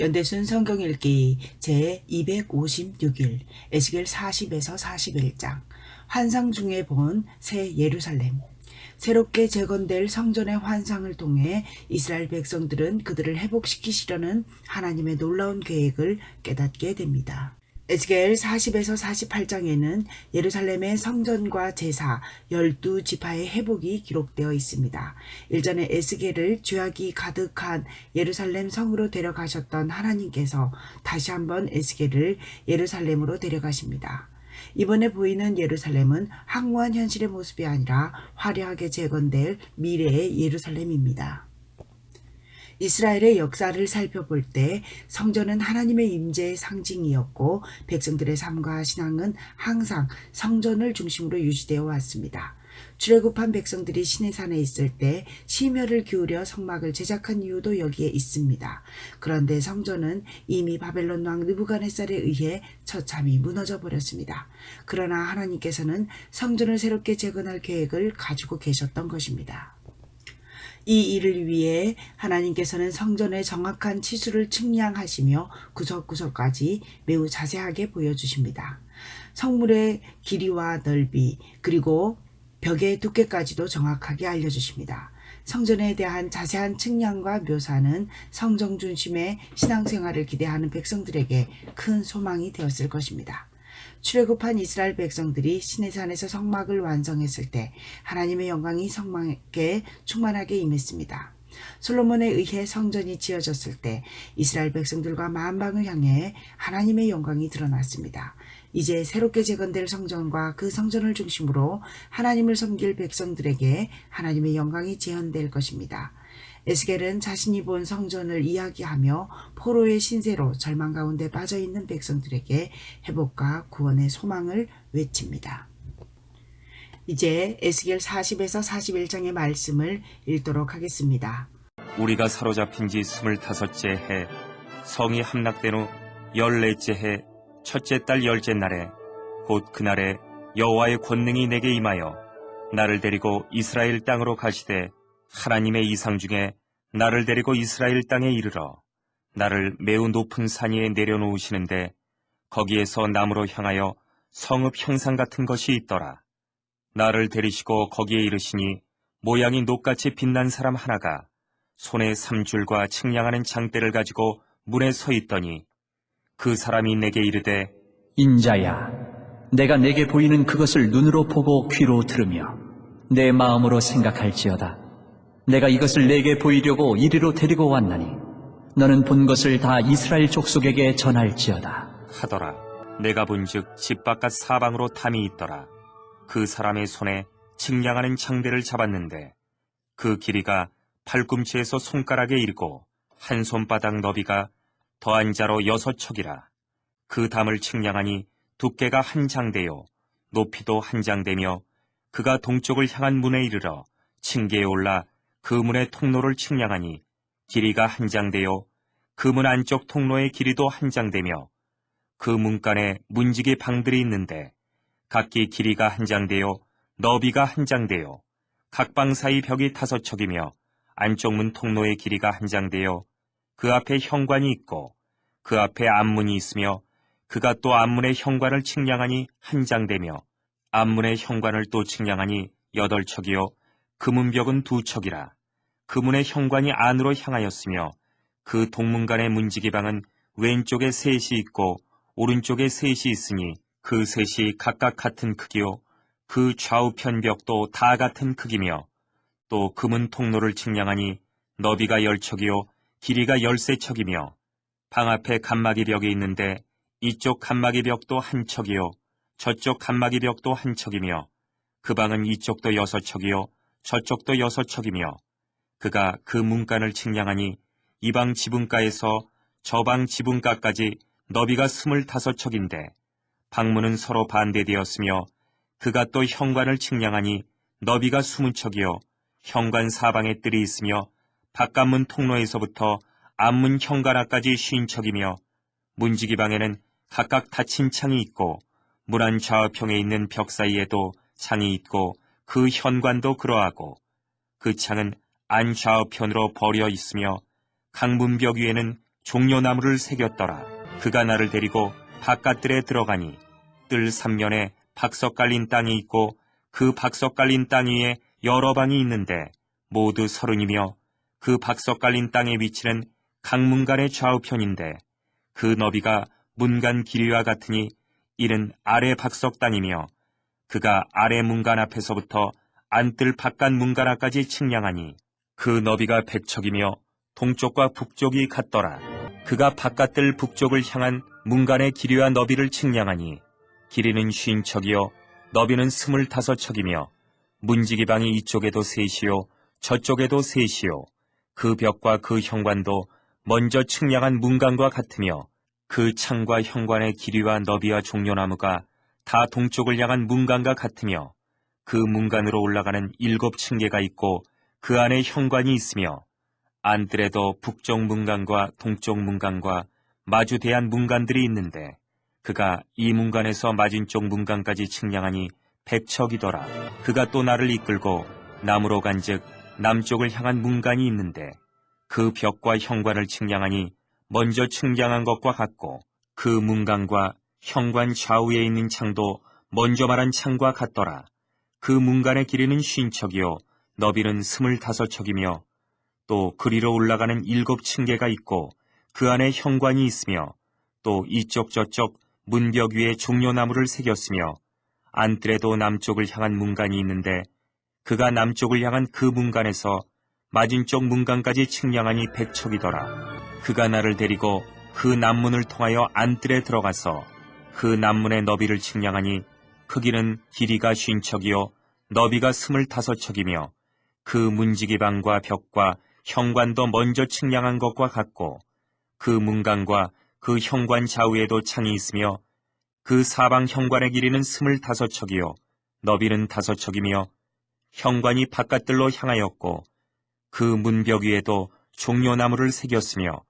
또 연대순 성경읽기 제 256일 에스겔 40에서 41장 환상 중에 본 새 예루살렘 새롭게 재건될 성전의 환상을 통해 이스라엘 백성들은 그들을 회복시키시려는 하나님의 놀라운 계획을 깨닫게 됩니다. 에스겔 40에서 48장에는 예루살렘의 성전과 제사 12지파의 회복이 기록되어 있습니다. 일전에 에스겔을 죄악이 가득한 예루살렘 성으로 데려가셨던 하나님께서 다시 한번 에스겔을 예루살렘으로 데려가십니다. 이번에 보이는 예루살렘은 항무한 현실의 모습이 아니라 화려하게 재건될 미래의 예루살렘입니다. 이스라엘의 역사를 살펴볼 때 성전은 하나님의 임재의 상징이었고 백성들의 삶과 신앙은 항상 성전을 중심으로 유지되어 왔습니다. 출애굽한 백성들이 시내산에 있을 때 심혈을 기울여 성막을 제작한 이유도 여기에 있습니다. 그런데 성전은 이미 바벨론 왕 느부갓네살에 의해 처참히 무너져 버렸습니다. 그러나 하나님께서는 성전을 새롭게 재건할 계획을 가지고 계셨던 것입니다. 이 일을 위해 하나님께서는 성전의 정확한 치수를 측량하시며 구석구석까지 매우 자세하게 보여주십니다. 성물의 길이와 넓이 그리고 벽의 두께까지도 정확하게 알려주십니다. 성전에 대한 자세한 측량과 묘사는 성정 중심의 신앙생활을 기대하는 백성들에게 큰 소망이 되었을 것입니다. 출애굽한 이스라엘 백성들이 시내산에서 성막을 완성했을 때 하나님의 영광이 성막에 충만하게 임했습니다. 솔로몬에 의해 성전이 지어졌을 때 이스라엘 백성들과 만방을 향해 하나님의 영광이 드러났습니다. 이제 새롭게 재건될 성전과 그 성전을 중심으로 하나님을 섬길 백성들에게 하나님의 영광이 재현될 것입니다. 에스겔은 자신이 본 성전을 이야기하며 포로의 신세로 절망 가운데 빠져 있는 백성들에게 회복과 구원의 소망을 외칩니다. 이제 에스겔 40에서 41장의 말씀을 읽도록 하겠습니다. 우리가 사로잡힌 지 스물다섯째 해 성이 함락된 후 열넷째 해 첫째 달 열째 날에 곧 그날에 여호와의 권능이 내게 임하여 나를 데리고 이스라엘 땅으로 가시되 하나님의 이상 중에 나를 데리고 이스라엘 땅에 이르러 나를 매우 높은 산 위에 내려놓으시는데 거기에서 남으로 향하여 성읍 형상 같은 것이 있더라. 나를 데리시고 거기에 이르시니 모양이 녹같이 빛난 사람 하나가 손에 삼줄과 측량하는 장대를 가지고 문에 서 있더니 그 사람이 내게 이르되 인자야, 내가 내게 보이는 그것을 눈으로 보고 귀로 들으며 내 마음으로 생각할지어다. 내가 이것을 내게 보이려고 이리로 데리고 왔나니 너는 본 것을 다 이스라엘 족속에게 전할지어다. 하더라. 내가 본즉 집 바깥 사방으로 담이 있더라. 그 사람의 손에 측량하는 장대를 잡았는데 그 길이가 팔꿈치에서 손가락에 이르고 한 손바닥 너비가 더한 자로 여섯 척이라. 그 담을 측량하니 두께가 한 장대요 높이도 한 장대며 그가 동쪽을 향한 문에 이르러 층계에 올라 그 문의 통로를 측량하니 길이가 한 장대요 그 문 안쪽 통로의 길이도 한 장대며 그 문간에 문지기 방들이 있는데 각기 길이가 한 장대요 너비가 한 장대요 각 방 사이 벽이 다섯 척이며 안쪽 문 통로의 길이가 한 장대요 그 앞에 현관이 있고 그 앞에 앞문이 있으며 그가 또 앞문의 현관을 측량하니 한 장대며 앞문의 현관을 또 측량하니 여덟 척이요 그 문벽은 두 척이라. 그 문의 현관이 안으로 향하였으며 그 동문간의 문지기방은 왼쪽에 셋이 있고 오른쪽에 셋이 있으니 그 셋이 각각 같은 크기요. 그 좌우편 벽도 다 같은 크기며 또 금은 통로를 측량하니 너비가 열 척이요 길이가 열세 척이며 방 앞에 간막이 벽이 있는데 이쪽 간막이 벽도 한 척이요 저쪽 간막이 벽도 한 척이며 그 방은 이쪽도 여섯 척이요 저쪽도 여섯 척이며 그가 그 문간을 측량하니 이방 지붕가에서 저방 지붕가까지 너비가 스물다섯 척인데 방문은 서로 반대되었으며 그가 또 현관을 측량하니 너비가 스무 척이요 현관 사방에 뜰이 있으며 바깥문 통로에서부터 앞문 현관앞까지 쉰 척이며 문지기 방에는 각각 닫힌 창이 있고 문안 좌우평에 있는 벽 사이에도 창이 있고 그 현관도 그러하고 그 창은 안 좌우편으로 버려 있으며 강문벽 위에는 종려나무를 새겼더라. 그가 나를 데리고 바깥들에 들어가니 뜰 삼면에 박석 깔린 땅이 있고 그 박석 깔린 땅 위에 여러 방이 있는데 모두 서른이며 그 박석 깔린 땅의 위치는 강문간의 좌우편인데 그 너비가 문간 길이와 같으니 이는 아래 박석 땅이며 그가 아래 문간 앞에서부터 안뜰 바깥 문간 앞까지 측량하니 그 너비가 백척이며 동쪽과 북쪽이 같더라. 그가 바깥뜰 북쪽을 향한 문간의 길이와 너비를 측량하니 길이는 쉰 척이요 너비는 스물다섯 척이며 문지기방이 이쪽에도 셋이요 저쪽에도 셋이요 그 벽과 그 현관도 먼저 측량한 문간과 같으며 그 창과 현관의 길이와 너비와 종려나무가 다 동쪽을 향한 문간과 같으며 그 문간으로 올라가는 일곱 층계가 있고 그 안에 현관이 있으며 안뜰에도 북쪽 문간과 동쪽 문간과 마주대한 문간들이 있는데 그가 이 문간에서 맞은쪽 문간까지 측량하니 백척이더라. 그가 또 나를 이끌고 남으로 간즉 남쪽을 향한 문간이 있는데 그 벽과 현관을 측량하니 먼저 측량한 것과 같고 그 문간과 현관 좌우에 있는 창도 먼저 말한 창과 같더라. 그 문간의 길이는 쉰 척이요 너비는 스물다섯 척이며 또 그리로 올라가는 일곱 층계가 있고 그 안에 현관이 있으며 또 이쪽 저쪽 문벽 위에 종려나무를 새겼으며 안뜰에도 남쪽을 향한 문간이 있는데 그가 남쪽을 향한 그 문간에서 맞은쪽 문간까지 측량하니 백척이더라. 그가 나를 데리고 그 남문을 통하여 안뜰에 들어가서 그 남문의 너비를 측량하니 크기는 길이가 쉰 척이요 너비가 스물다섯 척이며 그 문지기방과 벽과 현관도 먼저 측량한 것과 같고 그 문간과 그 현관 좌우에도 창이 있으며 그 사방 현관의 길이는 스물다섯 척이요 너비는 다섯 척이며 현관이 바깥들로 향하였고 그 문벽 위에도 종려나무를 새겼으며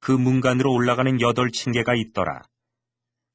그 문간으로 올라가는 여덟 층계가 있더라.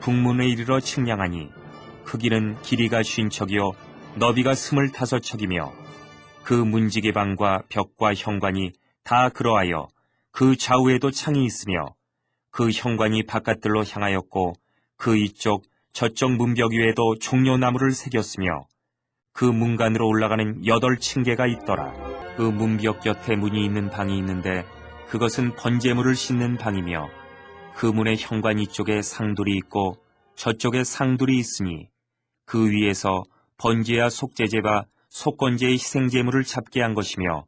북문에 이르러 측량하니 크기는 길이가 쉰 척이요 너비가 스물다섯 척이며 그 문지기 방과 벽과 현관이 다 그러하여 그 좌우에도 창이 있으며 그 현관이 바깥들로 향하였고 그 이쪽 저쪽 문벽 위에도 종려나무를 새겼으며 그 문간으로 올라가는 여덟 층계가 있더라. 그 문벽 곁에 문이 있는 방이 있는데 그것은 번제물을 씻는 방이며 그 문의 현관 이쪽에 상돌이 있고 저쪽에 상돌이 있으니 그 위에서 번제와 속죄제와 속건제의 희생제물을 잡게 한 것이며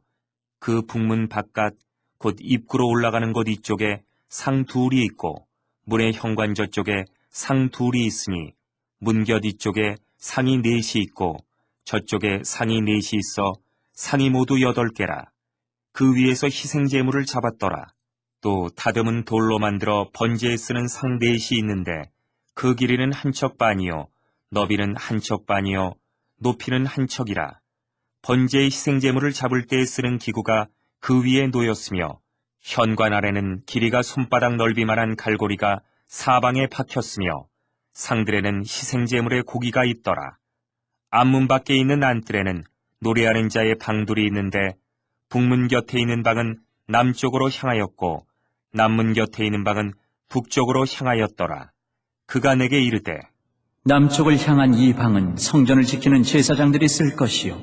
그 북문 바깥 곧 입구로 올라가는 곳 이쪽에 상 둘이 있고 문의 현관 저쪽에 상 둘이 있으니 문곁 이쪽에 상이 넷이 있고 저쪽에 상이 넷이 있어 상이 모두 여덟 개라. 그 위에서 희생제물을 잡았더라. 또 다듬은 돌로 만들어 번제에 쓰는 상 넷이 있는데 그 길이는 한 척 반이요 너비는 한 척 반이요 높이는 한 척이라. 번제의 희생제물을 잡을 때에 쓰는 기구가 그 위에 놓였으며 현관 아래는 길이가 손바닥 넓이만한 갈고리가 사방에 박혔으며 상들에는 희생제물의 고기가 있더라. 앞문 밖에 있는 안뜰에는 노래하는 자의 방들이 있는데 북문 곁에 있는 방은 남쪽으로 향하였고 남문 곁에 있는 방은 북쪽으로 향하였더라. 그가 내게 이르되 남쪽을 향한 이 방은 성전을 지키는 제사장들이 쓸 것이요.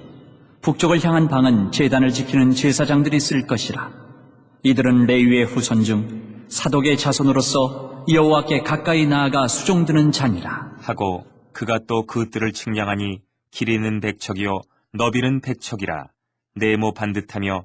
북쪽을 향한 방은 제단을 지키는 제사장들이 쓸 것이라. 이들은 레위의 후손 중 사독의 자손으로서 여호와께 가까이 나아가 수종드는 자니라. 하고 그가 또 그 뜰을 측량하니 길이는 백척이요 너비는 백척이라 네모 반듯하며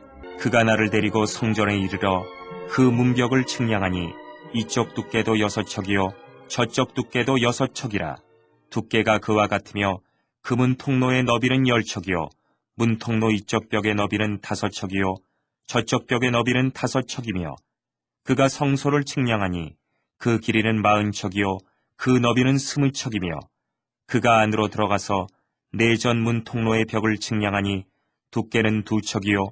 그가 나를 데리고 성전에 이르러 그 문벽을 측량하니 이쪽 두께도 여섯 척이요 저쪽 두께도 여섯 척이라. 두께가 그와 같으며 그문 통로의 너비는 열 척이요 문 통로 이쪽 벽의 너비는 다섯 척이요 저쪽 벽의 너비는 다섯 척이며 그가 성소를 측량하니 그 길이는 마흔 척이요 그 너비는 스무 척이며 그가 안으로 들어가서 내전 문 통로의 벽을 측량하니 두께는 두 척이요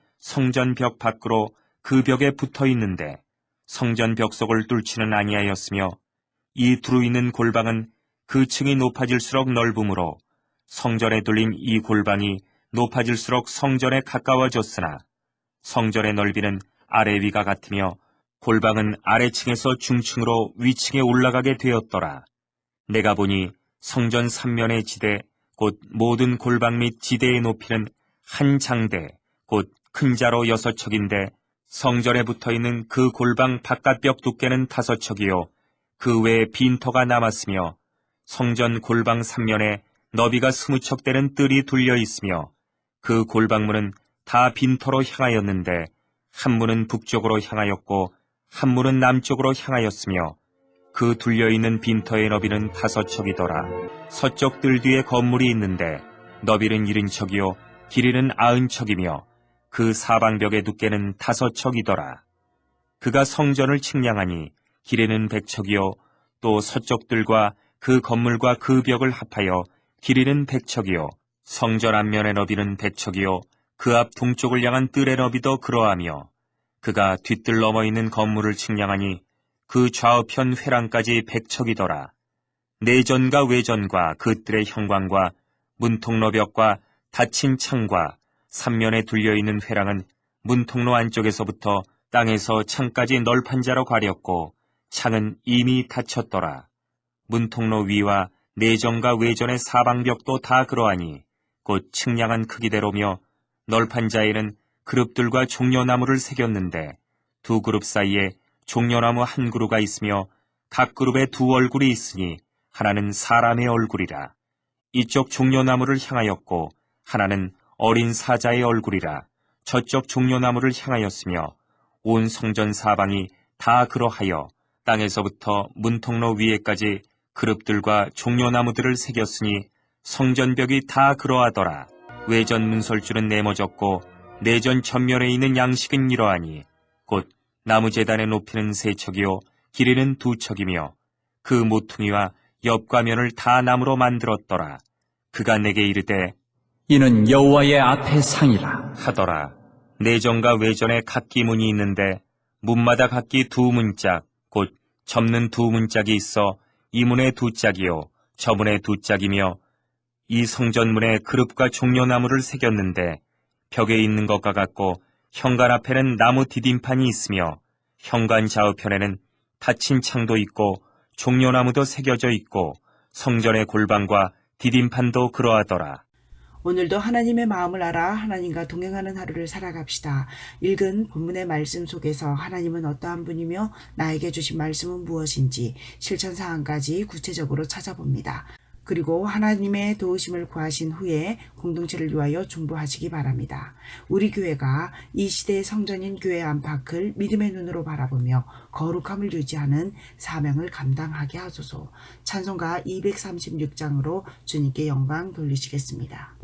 성전 벽 밖으로 그 벽에 붙어 있는데 성전 벽 속을 뚫지는 아니하였으며 이 두루 있는 골방은 그 층이 높아질수록 넓음으로 성전에 둘린 이 골방이 높아질수록 성전에 가까워졌으나 성전의 넓이는 아래 위가 같으며 골방은 아래층에서 중층으로 위층에 올라가게 되었더라. 내가 보니 성전 삼면의 지대 곧 모든 골방 및 지대의 높이는 한 장대 곧 큰 자로 여섯 척인데 성전에 붙어 있는 그 골방 바깥벽 두께는 다섯 척이요 그 외에 빈터가 남았으며 성전 골방 삼면에 너비가 스무 척 되는 뜰이 둘려 있으며 그 골방문은 다 빈터로 향하였는데 한 문은 북쪽으로 향하였고 한 문은 남쪽으로 향하였으며 그 둘려 있는 빈터의 너비는 다섯 척이더라. 서쪽 뜰 뒤에 건물이 있는데 너비는 일흔 척이요 길이는 아흔 척이며 그 사방벽의 두께는 다섯 척이더라. 그가 성전을 측량하니 길이는 백 척이요 또 서쪽 뜰과 그 건물과 그 벽을 합하여 길이는 백 척이요 성전 앞면의 너비는 백 척이요 그 앞 동쪽을 향한 뜰의 너비도 그러하며 그가 뒷뜰 넘어 있는 건물을 측량하니 그 좌우편 회랑까지 백척이더라. 내전과 외전과 그 뜰의 형광과 문통로벽과 닫힌 창과 삼면에 둘려있는 회랑은 문통로 안쪽에서부터 땅에서 창까지 널판 자로 가렸고 창은 이미 닫혔더라. 문통로 위와 내전과 외전의 사방벽도 다 그러하니 곧 측량한 크기대로며 널판 자에는 그룹들과 종려나무를 새겼는데 두 그룹 사이에 종려나무 한 그루가 있으며 각 그룹에 두 얼굴이 있으니 하나는 사람의 얼굴이라. 이쪽 종려나무를 향하였고 하나는 어린 사자의 얼굴이라. 저쪽 종려나무를 향하였으며 온 성전 사방이 다 그러하여 땅에서부터 문통로 위에까지 그룹들과 종려나무들을 새겼으니 성전벽이 다 그러하더라. 외전 문설주는 네모졌고 내전 전면에 있는 양식은 이러하니 곧 나무 재단의 높이는 세 척이요 길이는 두 척이며 그 모퉁이와 옆과면을 다 나무로 만들었더라. 그가 내게 이르되 이는 여호와의 앞의 상이라. 하더라. 내전과 외전에 각기 문이 있는데 문마다 각기 두 문짝 곧 접는 두 문짝이 있어 이 문에 두 짝이요 저 문에 두 짝이며 이 성전문에 그룹과 종려나무를 새겼는데 벽에 있는 것과 같고 현관 앞에는 나무 디딤판이 있으며 현관 좌우편에는 닫힌 창도 있고 종려나무도 새겨져 있고 성전의 골방과 디딤판도 그러하더라. 오늘도 하나님의 마음을 알아 하나님과 동행하는 하루를 살아갑시다. 읽은 본문의 말씀 속에서 하나님은 어떠한 분이며 나에게 주신 말씀은 무엇인지 실천 사항까지 구체적으로 찾아봅니다. 그리고 하나님의 도우심을 구하신 후에 공동체를 위하여 중보하시기 바랍니다. 우리 교회가 이 시대의 성전인 교회 안팎을 믿음의 눈으로 바라보며 거룩함을 유지하는 사명을 감당하게 하소서. 찬송가 236장으로 주님께 영광 돌리시겠습니다.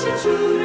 清楚